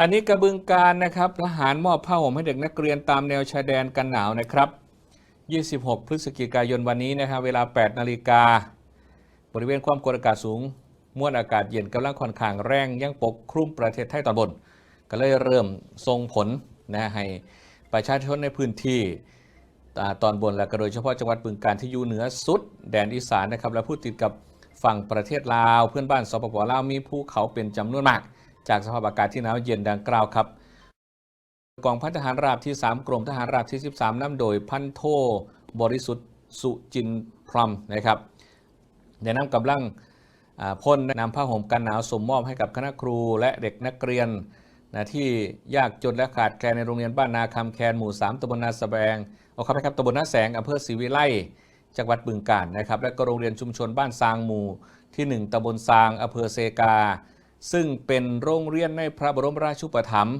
อันนี้กระบึงการนะครับทหารมอบผ้าห่มให้เด็กนักเรียนตามแนวชายแดนกันหนาวนะครับ 26 พฤศจิกายนวันนี้นะครับเวลา 8 นาฬิกา บริเวณความกดอากาศสูงมวลอากาศเย็นกำลังค่อนข้างแรงยังปกคลุมประเทศไทยตอนบน ก็เลยเริ่มส่งผลนะให้ประชาชนในพื้นที่ตอนบนและก็โดยเฉพาะจังหวัดบึงการที่อยู่เหนือสุด แดนอีสานนะครับและผู้ติดกับฝั่งประเทศลาว เพื่อนบ้านสปปลาวมีภูเขาเป็นจำนวนมาก จากสภาพอากาศที่หนาวเย็นดังกล่าวครับกองพันทหารราบที่ 3 กรมทหารราบที่ 13นำโดยพันโทบริสุทธิ์สุจินพรมนะครับได้นำกำลังอ่าพลนำผ้าห่มกันหนาวสมมอบให้กับคณะครูและเด็กนักเรียนนะที่ยากจนและขาดแคลนในโรงเรียนบ้านนาคำแคนหมู่ 3ตำบลนาสแบงเอาครับครับตำบลนาแสงอำเภอศรีวิไลจังหวัดบึงกาฬนะครับและก็โรงเรียนชุมชนบ้านซางหมู่ที่ 1ตำบลซางอำเภอเซกา ซึ่งเป็นโรงเรียนในพระบรมราชูปถัมภ์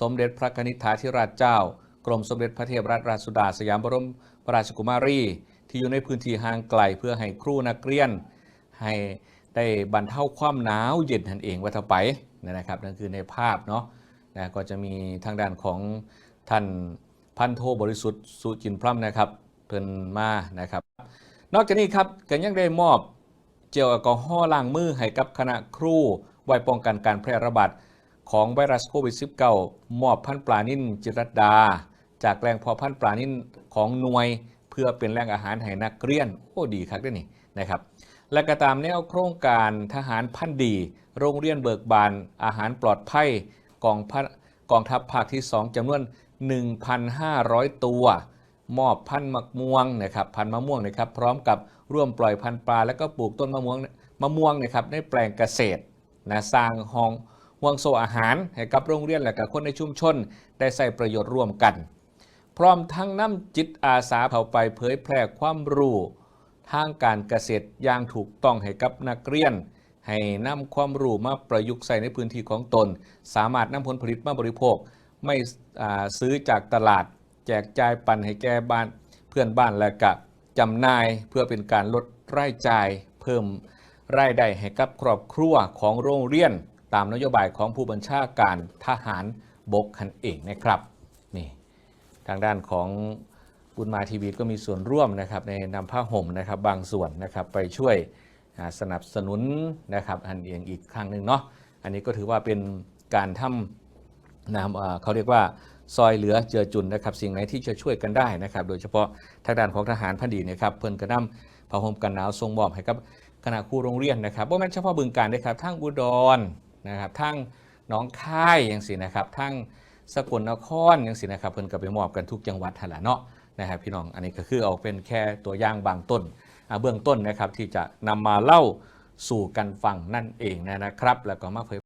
สมเด็จพระกนิษฐาธิราชเจ้า กรมสมเด็จพระเทพรัตนราชสุดาสยามบรมราชกุมารี ที่อยู่ในพื้นที่ห่างไกลเพื่อให้ครูนักเรียน ให้ได้บรรเทาความหนาวเย็นทันเองว่าเท่าไปนะครับนั่นคือในภาพเนาะนะก็จะมีทางด้านของท่านพันโทบริสุทธิ์สุจินพร่ำนะครับเพิ่นมานะครับ นอกจากนี้ครับก็ยังได้มอบเจลแอลกอฮอล์ล้างมือให้กับคณะครู ไว้ป้องกันการแพร่ระบาดของไวรัสโควิด -19 มอบพันปลานิ่นจิรัตดา จากแหล่งพาะพันปลานิ่นของหน่วย เพื่อเป็นแหล่งอาหารให้นักเรียน โอ้ดีครับด้วยนี่นะครับ และก็ตามแนวโครงการทหารพันดี โรงเรียนเบิกบาน อาหารปลอดภัยกองพกองทัพภาคที่ 2จำนวน 1,500 ตัว มอบพันมะม่วงนะครับพันมะม่วงนะครับพร้อมกับร่วมปล่อยพันปลา แล้วก็ปลูกต้นมะม่วงมะม่วงนะครับในแปลงเกษตร นะสร้างห้องห่วงโซอาหารให้กับโรงเรียนและกับคนในชุมชน ได้ใส่ประโยชน์ร่วมกัน พร้อมทั้งนำจิตอาสาเข้าไปเผยแพร่ความรู้ทางการเกษตรอย่างถูกต้องให้กับนักเรียน ให้นำความรู้มาประยุกต์ใส่ในพื้นที่ของตน สามารถนำผลผลิตมาบริโภค ไม่ซื้อจากตลาด แจกจ่ายปันให้แก่บ้าน เพื่อนบ้านและกะจำน่ายเพื่อเป็นการลดรายจ่ายเพิ่ม รายได้ให้กับครอบครัวของโรงเรียน ตามนโยบายของผู้บัญชาการทหารบกขันเองนะครับนี่ทางด้านของบุญมาทีวีก็มีส่วนร่วมนะครับในนำผ้าห่มนะครับบางส่วนนะครับไปช่วยสนับสนุนนะครับอันเองอีกครั้งหนึ่งเนาะอันนี้ก็ถือว่าเป็นการทำนะเขาเรียกว่าซอยเหลือเจือจุนนะครับสิ่งไหนที่จะช่วยกันได้นะครับ โดยเฉพาะทางด้านของทหารพันดีนะครับเพิ่นกระนำผ้าห่มกันหนาวทรงมอบให้กับ คณะครูโรงเรียนนะครับว่าแม่นเฉพาะบึงการนะครับทั้งอุดรนะครับทั้งน้องค่ายอย่างสินะครับทั้งสกลนครยังสินะครับเพิ่นก็ไปมอบกันทุกจังหวัดหั่นละเนาะนะครับพี่น้องอันนี้ก็คือเอาเป็นแค่ตัวอย่างบางต้นเบื้องต้นนะครับที่จะนำมาเล่าสู่กันฟังนั่นเองนะครับ แล้วก็มาเผย